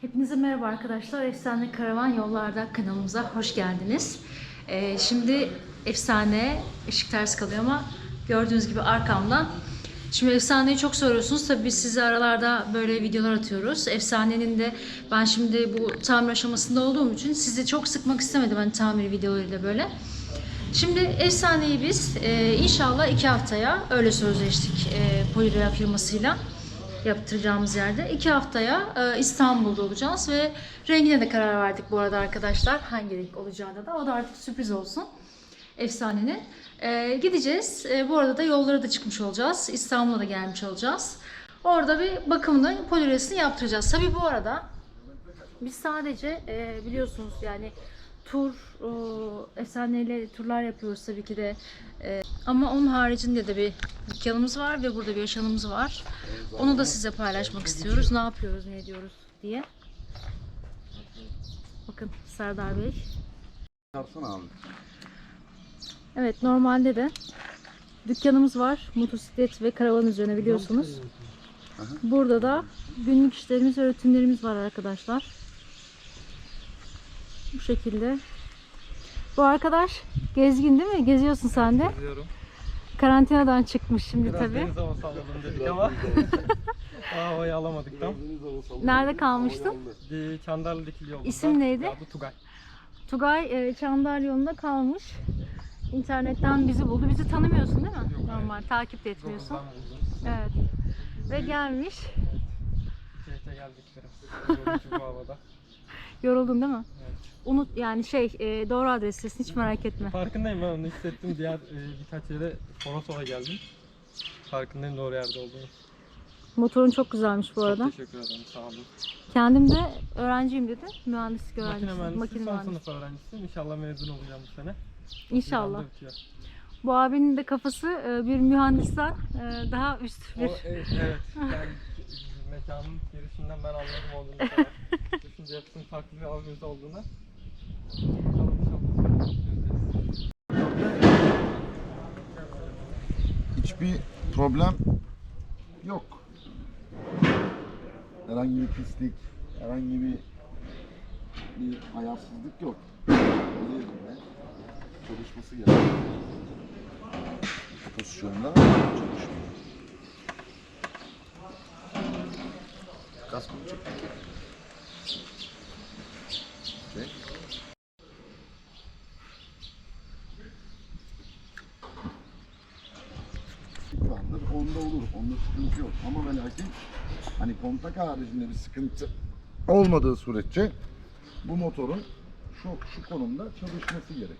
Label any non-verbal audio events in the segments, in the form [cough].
Hepinize merhaba arkadaşlar. Efsane Karavan Yollarda kanalımıza hoş geldiniz. Ee, şimdi efsane ışık ters kalıyor ama gördüğünüz gibi arkamda. Şimdi efsaneyi çok soruyorsunuz. Tabii biz size aralarda böyle videolar atıyoruz. Efsanenin de ben şimdi bu tamir aşamasında olduğum için sizi çok sıkmak istemedim hani tamir videolarıyla böyle. Şimdi efsaneyi biz e, inşallah iki haftaya öyle sözleştik e, Polirya firmasıyla yaptıracağımız yerde. iki haftaya e, İstanbul'da olacağız ve rengine de karar verdik bu arada arkadaşlar. Hangi renk olacağına da o da artık sürpriz olsun efsanenin. E, gideceğiz. E, bu arada da yollara da çıkmış olacağız. İstanbul'a da gelmiş olacağız. Orada bir bakımını, poliresini yaptıracağız. Tabii bu arada biz sadece e, biliyorsunuz yani tur, e, efsaneyle turlar yapıyoruz tabii ki de. E, ama onun haricinde de bir dükkanımız var ve burada bir yaşamımız var. Onu da size paylaşmak istiyoruz. Ne yapıyoruz, ne ediyoruz diye. Bakın Serdar Bey. Abi. Evet normalde de dükkanımız var. Motosiklet ve karavan üzerine biliyorsunuz. Burada da günlük işlerimiz ve rutinlerimiz var arkadaşlar. Bu şekilde. Bu arkadaş gezgin değil mi? Geziyorsun sen de. Diyorum. Karantinadan çıkmış şimdi Biraz tabii. deniz havası alalım [laughs] dedik ama [laughs] daha havayı alamadık tam. Nerede kalmıştın? Bir Çandarlı dikili yolunda. İsim neydi? Adı Tugay. Tugay e, Çandar yolunda kalmış. İnternetten bizi buldu. Bizi tanımıyorsun değil mi? Yok, Normal. Takip de etmiyorsun. Evet. Ve gelmiş. Keyfe geldik. Yorucu bu havada. Yoruldun değil mi? Evet. Unut yani şey e, doğru adrestesin hiç merak etme. Farkındayım ben onu hissettim. Diğer e, birkaç yere sola sola geldim. Farkındayım doğru yerde olduğunu. Motorun çok güzelmiş bu arada. Çok teşekkür ederim. Sağ olun. Kendim de öğrenciyim dedi. Mühendislik Makine öğrencisiyim. mühendisi, Makine son mühendisi. sınıf öğrencisiyim. İnşallah mezun olacağım bu sene. İnşallah. Bir. Bu abinin de kafası e, bir mühendisten e, daha üst O, bir. evet, evet. Yani [laughs] mekanın girişinden ben anladım olduğunu kadar. [laughs] Düşünce hepsinin farklı bir olduğunu. Bakalım inşallah çözeceğiz. Hiçbir problem yok. Herhangi bir pislik, herhangi bir bir ayarsızlık yok. Yerinde çalışması gerekiyor. Bu Pozisyonda çalışmıyor. Kaskını çek. Çek. vardır. Onda olur. Onda sıkıntı yok. Ama ve lakin hani kontak haricinde bir sıkıntı olmadığı sürece bu motorun şu, şu konumda çalışması gerek.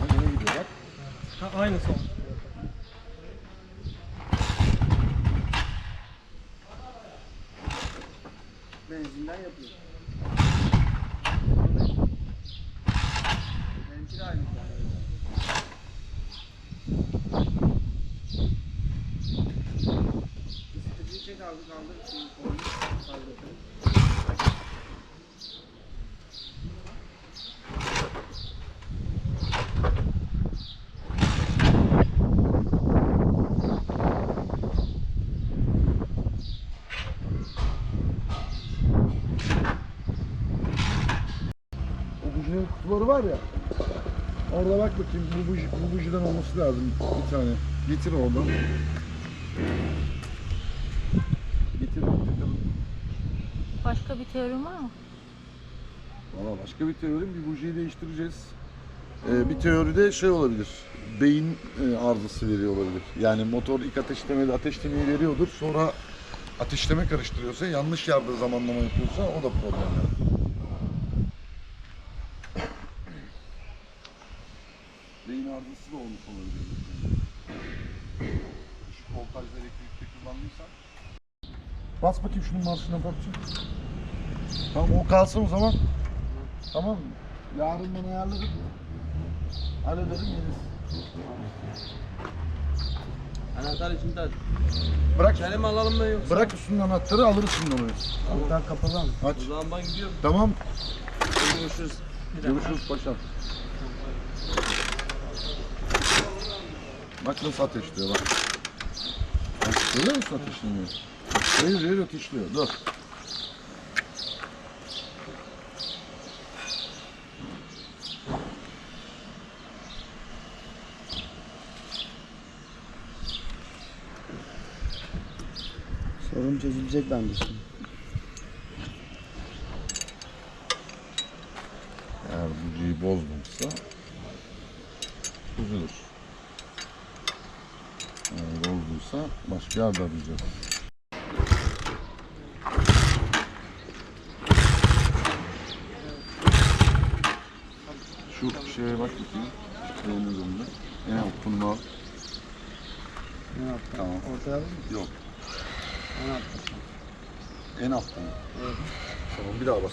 Hadi ne gidiyor bak. Ha, aynı son. Benzinden yapıyor. Benimki de aynı. Isıtıcıyı çek abi kaldır. Şimdi koyun. Kaldır. O bujinin kutuları var ya. Orada bak bakayım bu, buji, bu bujiden olması lazım bir tane. Getir oradan. Getir bakalım. Başka bir teorim var mı? Valla başka bir teorim bir bujiyi değiştireceğiz. Ee, bir teoride şey olabilir. Beyin e, arızası veriyor olabilir. Yani motor ilk ateşlemede ateşlemeyi veriyordur. Sonra ateşleme karıştırıyorsa yanlış yerde zamanlama yapıyorsa o da problem yani. Beyin arızası da olmuş olabilir. Düşük voltajlı elektrikte kullandıysan. Bas bakayım şunun marşına bakacağım. Tamam o kalsın o zaman. Tamam mı? Yarın ben ayarlarım. Hallederim geliriz. Anahtar içinde. Bırak. İçeri mi alalım mı yoksa? Bırak üstünün anahtarı alırız şimdi onu. Anahtar kapalı mı? Aç. O zaman ben gidiyorum. Tamam. Görüşürüz. Görüşürüz paşam. Bak nasıl ateşliyor bak. Bak, Görüyor musun ateşleniyor? Hayır hayır ateşliyor. Dur. Sorun çözülecek bence şimdi. Eğer bujiyi bozmamışsa çözülür. Eğer başka yerde arayacağız. Şu şeye bak bakayım. Şeyin üzerinde. En alt konumu al. Ne yaptın? Tamam. Ortaya mı? Yok. Ne yaptın? En alttan. Evet. Tamam bir daha bas.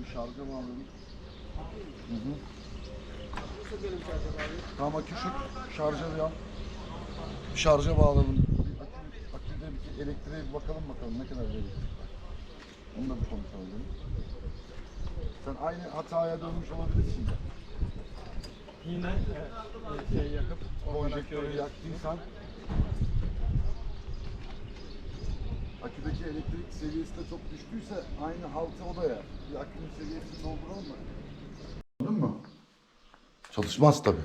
Bir şarja bağlayalım. Hı hı. Tamam şu şarja bir al. Bir şarja bağlayalım. Aküde bir elektriğe bir bakalım bakalım ne kadar elektrik var. Onu da bir kontrol edelim. Sen aynı hataya dönmüş olabilirsin de. Yine e, e, şey yakıp Konjektörü yaktıysan aküdeki elektrik seviyesi de çok düştüyse aynı haltı o da yer. Bir akünün seviyesini dolduralım mı? Anladın mı? Çalışmaz tabi.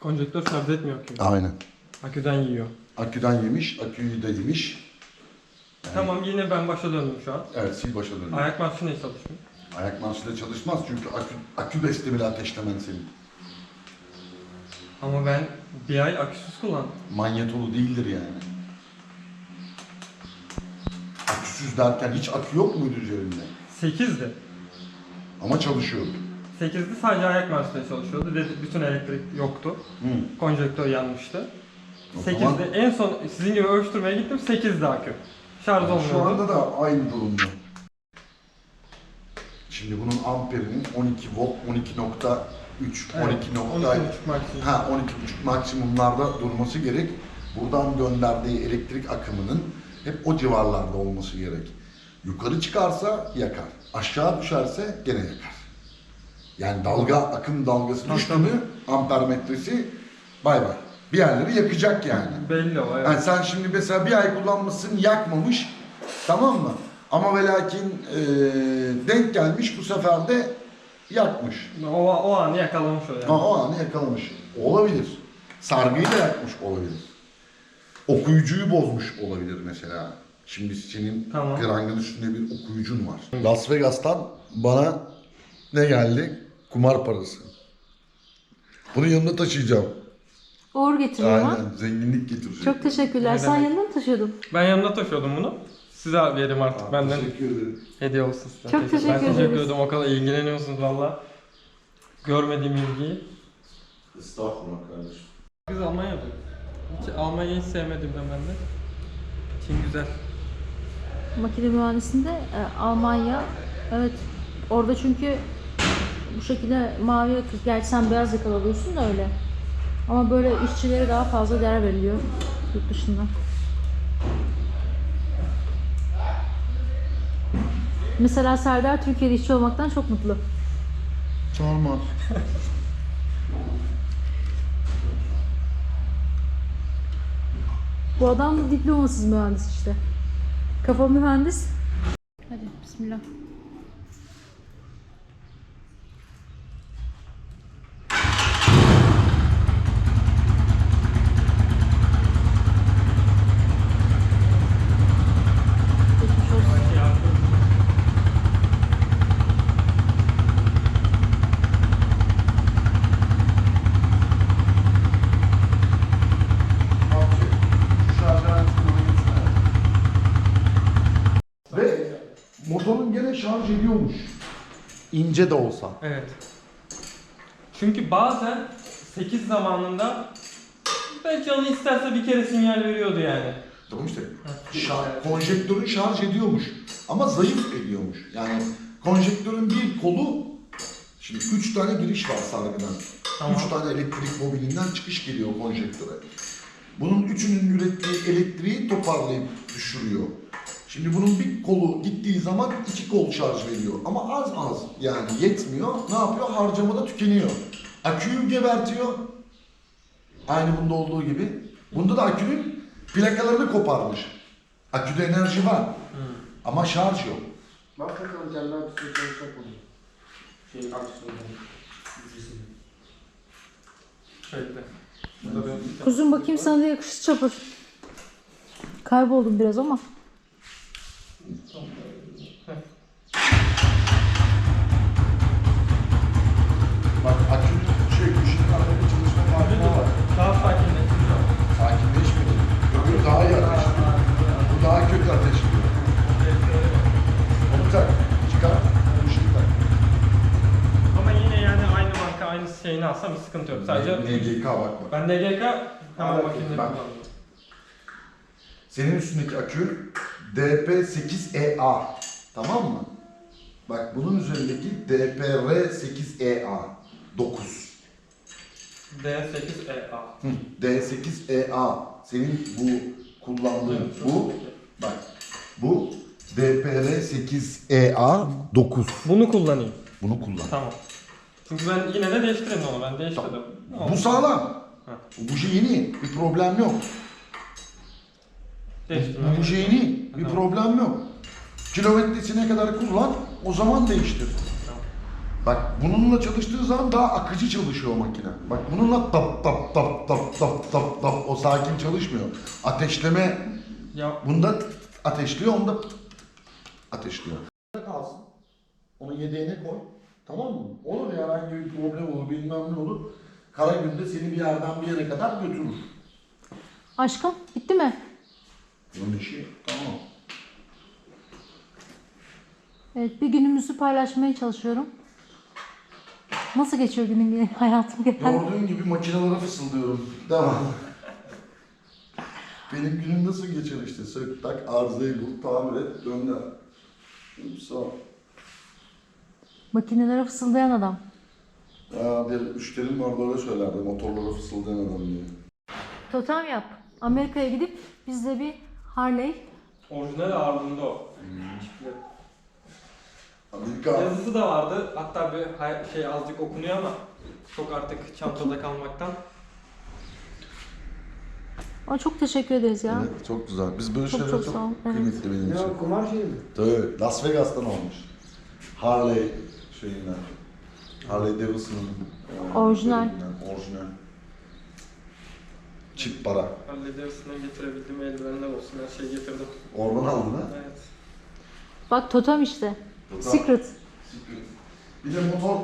Konjektör şarj etmiyor ki. Aynen. Aküden yiyor. Aküden yemiş, aküyü de yemiş. Tamam yine ben başa döndüm şu an. Evet sil başa dönüyor. Ayak marşı ne çalışmıyor? Ayak marşıyla çalışmaz çünkü akü, akü beslemeli ateşlemen senin. Ama ben bir ay aküsüz kullandım. Manyetolu değildir yani. Aküsüz derken hiç akü yok muydu üzerinde? 8'di. Ama çalışıyordu. 8'di sadece ayak marşıyla çalışıyordu. Dedi, bütün elektrik yoktu. Hı. Konjektör yanmıştı. O zaman- 8'de en son sizin gibi ölçtürmeye gittim 8'de akü. Şarj olmuyordu. Şu anda da aynı durumda. Şimdi bunun amperinin 12 volt, 12.3, Evet, 12 nokta 12.5 maksimum. ha 12.5 maksimumlarda durması gerek. Buradan gönderdiği elektrik akımının hep o civarlarda olması gerek. Yukarı çıkarsa yakar. Aşağı düşerse gene yakar. Yani dalga, akım dalgası Tabii, ampermetresi bay bay. Bir yerleri yakacak yani. Belli o evet. Yani sen şimdi mesela bir ay kullanmışsın yakmamış tamam mı? Ama ve lakin e, denk gelmiş bu sefer de yakmış. O, o anı yakalamış o yani. Ha, o anı yakalamış. Olabilir. Sargıyı da yakmış olabilir. Okuyucuyu bozmuş olabilir mesela. Şimdi senin Tamam. krangın üstünde bir okuyucun var. Las Vegas'tan bana ne geldi? Kumar parası. Bunu yanımda taşıyacağım. Uğur getiriyor ama. Aynen zenginlik getirecek. Çok teşekkürler. Ne Sen demek? yanında mı taşıyordun? Ben yanımda taşıyordum bunu. Size vereyim artık benden. Teşekkür ederim. Hediye olsun size. Çok teşekkür Ben teşekkür ederiz. ederim. O kadar ilgileniyorsunuz valla. Görmediğim ilgiyi. Estağfurullah kardeşim. Biz Almanya'da. Hiç Almanya'yı hiç sevmedim de ben de. Çin güzel. Makine mühendisinde e, Almanya. Evet. Orada çünkü bu şekilde mavi yaka, gerçi sen beyaz yakalı alıyorsun da öyle. Ama böyle işçilere daha fazla değer veriliyor yurt dışında. Mesela Serdar Türkiye'de işçi olmaktan çok mutlu. Normal. [laughs] Bu adam da diplomasız mühendis işte. Kafa mühendis. Hadi bismillah. İnce de olsa. Evet. Çünkü bazen 8 zamanında belki canı isterse bir kere sinyal veriyordu yani. Tamam işte. Şar- konjektörün şarj ediyormuş. Ama zayıf ediyormuş. Yani konjektörün bir kolu Şimdi üç tane giriş var sargıdan. Tamam. Üç tane elektrik mobilinden çıkış geliyor konjektöre. Bunun üçünün ürettiği elektriği toparlayıp düşürüyor. Şimdi bunun bir kolu gittiği zaman iki kol şarj veriyor. Ama az az yani yetmiyor. Ne yapıyor? Harcamada tükeniyor. Aküyü gebertiyor. Aynı bunda olduğu gibi. Bunda da akünün plakalarını koparmış. Aküde enerji var. Ama şarj yok. Bak bakalım Celal abi size çalışacak onu. Şey aksiyonu. Şöyle. Burada bir- Kuzum bakayım sana da yakıştı çapır. Kayboldum biraz ama. Bak akünün şey ışığın arkada çalışma farkına var. Daha sakinleştiriyor. Sakinleşmedi. Öbürü daha iyi ateşliyor. Bu daha kötü ateşliyor. Onu tak. Çıkar. Işığı tak. Ama yine yani aynı marka aynı şeyini alsam bir sıkıntı yok. Sadece NGK bak bak. ben NGK hemen Bak, makinede kullanıyorum. Senin üstündeki akü DP8EA. Tamam mı? Bak bunun üzerindeki DPR8EA. 9. D8EA. Hı, D8EA. Senin bu kullandığın bu. Bak bu DPR8EA 9. Bunu kullanayım. Bunu kullan. Tamam. Çünkü ben yine de değiştiririm onu. Ben değiştirdim. Ne Bu sağlam. Ha. Bu buji yeni. Bir problem yok. Buji yeni. Bir Tamam. problem yok. Kilometresine kadar kullan. O zaman değiştir. Tamam. Bak bununla çalıştığı zaman daha akıcı çalışıyor makine. Bak bununla tap tap tap tap tap tap tap o sakin çalışmıyor. Ateşleme Ya bunda ateşliyor onda ateşliyor. kalsın. Onu yedeğine koy. Tamam mı? Olur ya herhangi bir problem olur bilmem ne olur. Kara günde seni bir yerden bir yere kadar götürür. Aşkım bitti mi? Bunun işi tamam. Evet bir günümüzü paylaşmaya çalışıyorum. Nasıl geçiyor günün [laughs] hayatım genelde? Gördüğün gibi makinelere fısıldıyorum. Devam. Benim günüm nasıl geçer işte? Sök tak, arızayı bul, tamir et, gönder. Sağ ol. Makinelere fısıldayan adam. Ya bir müşterim vardı öyle söylerdi, motorlara fısıldayan adam diye. Totem yap. Amerika'ya gidip bizde bir Harley. orijinal ağırlığında o. Amerika, Yazısı da vardı. Hatta bir hay- şey azıcık okunuyor ama çok artık çantada kalmaktan. Ama çok teşekkür ederiz ya. evet, çok güzel. Biz böyle Çok şeyler çok çok, sağ ol, evet. kıymetli benim Ne için. o kumar şeyi mi? Tabii, Las Vegas'tan olmuş. Harley şeyinden. Harley Davidson'ın e, Orijinal. Orijinal. Çip para. Halledersinden getirebildiğim eldivenler olsun her şeyi getirdim. Oradan aldın ha? Evet. Bak totem işte. Totem. Secret. Secret. Bir de motor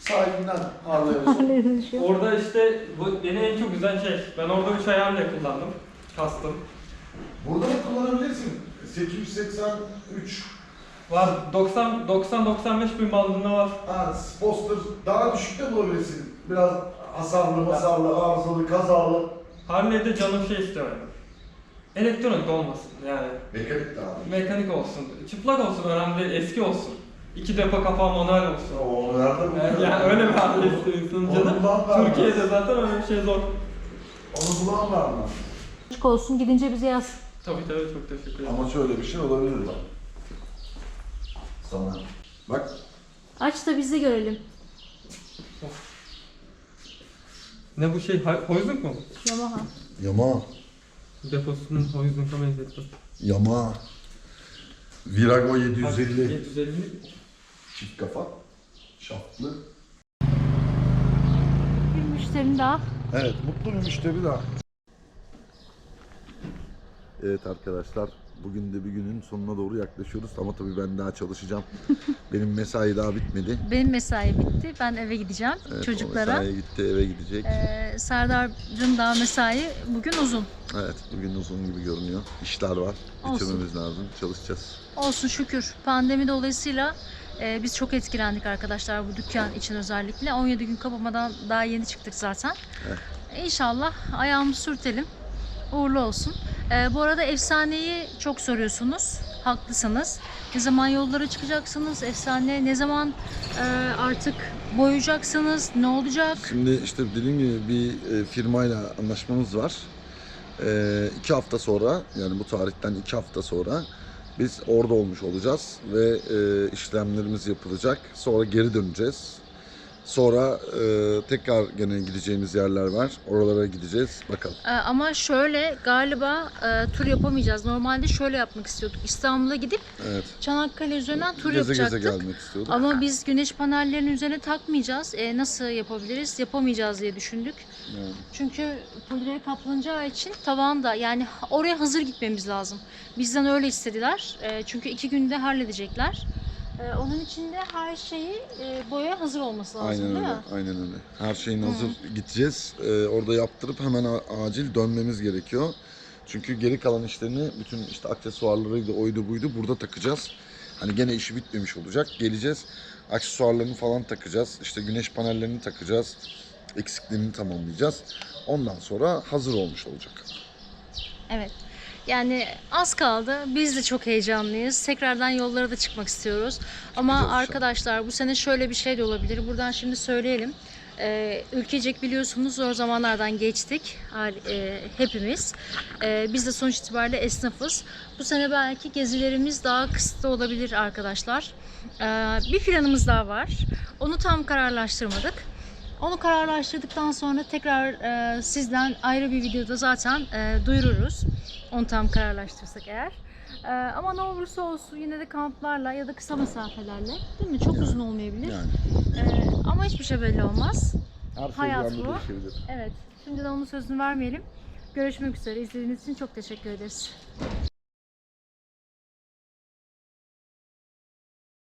sahibinden Harley olsun. Harley dönüşüyor. Orada işte bu beni en çok güzel şey. Ben orada 3 ayarla kullandım. Kastım. Burada da kullanabilirsin. 883 Var 90 90 95 bin bandında var. ha, Sposter daha düşük de bulabilirsin. Biraz hasarlı, masarlı, arızalı, kazalı. Harley'de canım şey istiyorum. Elektronik olmasın yani. Mekanik de abi. Mekanik olsun. Çıplak olsun önemli değil, eski olsun. İki depo kapağı manuel olsun. Onu nerede Yani, buluyorsun? yani öyle bir Harley istiyorsun canım. Türkiye'de zaten öyle bir şey zor. Onu bulan var mı? Açık olsun gidince bize yaz. Tabii tabii çok teşekkür ederim. Ama şöyle bir şey olabilir bak. Sana. Bak. Aç da biz de görelim. Ne bu şey? Hay- Hoyzung mu? Yamaha. Yama. Deposunun Hoyzung'a benzetti. Yama. Virago 750. 750 Çift kafa. Şaftlı. Bir müşterim daha. Evet, mutlu bir müşteri daha. Evet arkadaşlar, bugün de bir günün sonuna doğru yaklaşıyoruz ama tabii ben daha çalışacağım. [laughs] Benim mesai daha bitmedi. Benim mesai bitti. Ben eve gideceğim Evet, çocuklara. O mesaiye gitti, eve gidecek. Ee, Serdar'cığım daha mesai bugün uzun. Evet, bugün uzun gibi görünüyor. İşler var, bitirmemiz lazım, çalışacağız. Olsun şükür. Pandemi dolayısıyla Ee, biz çok etkilendik arkadaşlar bu dükkan için özellikle. 17 gün kapamadan daha yeni çıktık zaten. İnşallah ayağımızı sürtelim. Uğurlu olsun. Ee, bu arada efsaneyi çok soruyorsunuz. Haklısınız. Ne zaman yollara çıkacaksınız? Efsane ne zaman e, artık boyayacaksınız? Ne olacak? Şimdi işte dediğim gibi bir e, firmayla anlaşmamız var. E, iki hafta sonra yani bu tarihten iki hafta sonra biz orada olmuş olacağız ve e, işlemlerimiz yapılacak. Sonra geri döneceğiz. Sonra e, tekrar gene gideceğimiz yerler var. Oralara gideceğiz. Bakalım. Ee, ama şöyle galiba e, tur yapamayacağız. Normalde şöyle yapmak istiyorduk. İstanbul'a gidip Evet. Çanakkale üzerinden tur geze yapacaktık. geze gelmek istiyorduk. Ama biz güneş panellerinin üzerine takmayacağız. E, nasıl yapabiliriz? Yapamayacağız diye düşündük. Yani. Çünkü polileri kaplanacağı için tavanda yani oraya hazır gitmemiz lazım. Bizden öyle istediler. E, çünkü iki günde halledecekler. E, onun için de her şeyi e, boyaya hazır olması lazım Aynen değil öyle, mi? aynen öyle. Her şeyin hazır gideceğiz. Ee, orada yaptırıp hemen a- acil dönmemiz gerekiyor. Çünkü geri kalan işlerini bütün işte aksesuarlarıydı, oydu buydu burada takacağız. Hani gene işi bitmemiş olacak. Geleceğiz. Aksesuarlarını falan takacağız. İşte güneş panellerini takacağız. Eksiklerini tamamlayacağız. Ondan sonra hazır olmuş olacak. Evet. Yani az kaldı. Biz de çok heyecanlıyız. Tekrardan yollara da çıkmak istiyoruz. Ama Çıkacağız inşallah. arkadaşlar bu sene şöyle bir şey de olabilir. Buradan şimdi söyleyelim. Ee, ülkecek biliyorsunuz zor zamanlardan geçtik e, hepimiz. Ee, biz de sonuç itibariyle esnafız. Bu sene belki gezilerimiz daha kısıtlı olabilir arkadaşlar. Ee, bir planımız daha var. Onu tam kararlaştırmadık. Onu kararlaştırdıktan sonra tekrar e, sizden ayrı bir videoda zaten e, duyururuz. Onu tam kararlaştırırsak eğer. E, ama ne olursa olsun yine de kamplarla ya da kısa mesafelerle değil mi? Çok Yani, uzun olmayabilir. Yani E, ama hiçbir şey belli olmaz. her şey Hayat bu. Evet. Şimdiden onun sözünü vermeyelim. Görüşmek üzere. İzlediğiniz için çok teşekkür ederiz.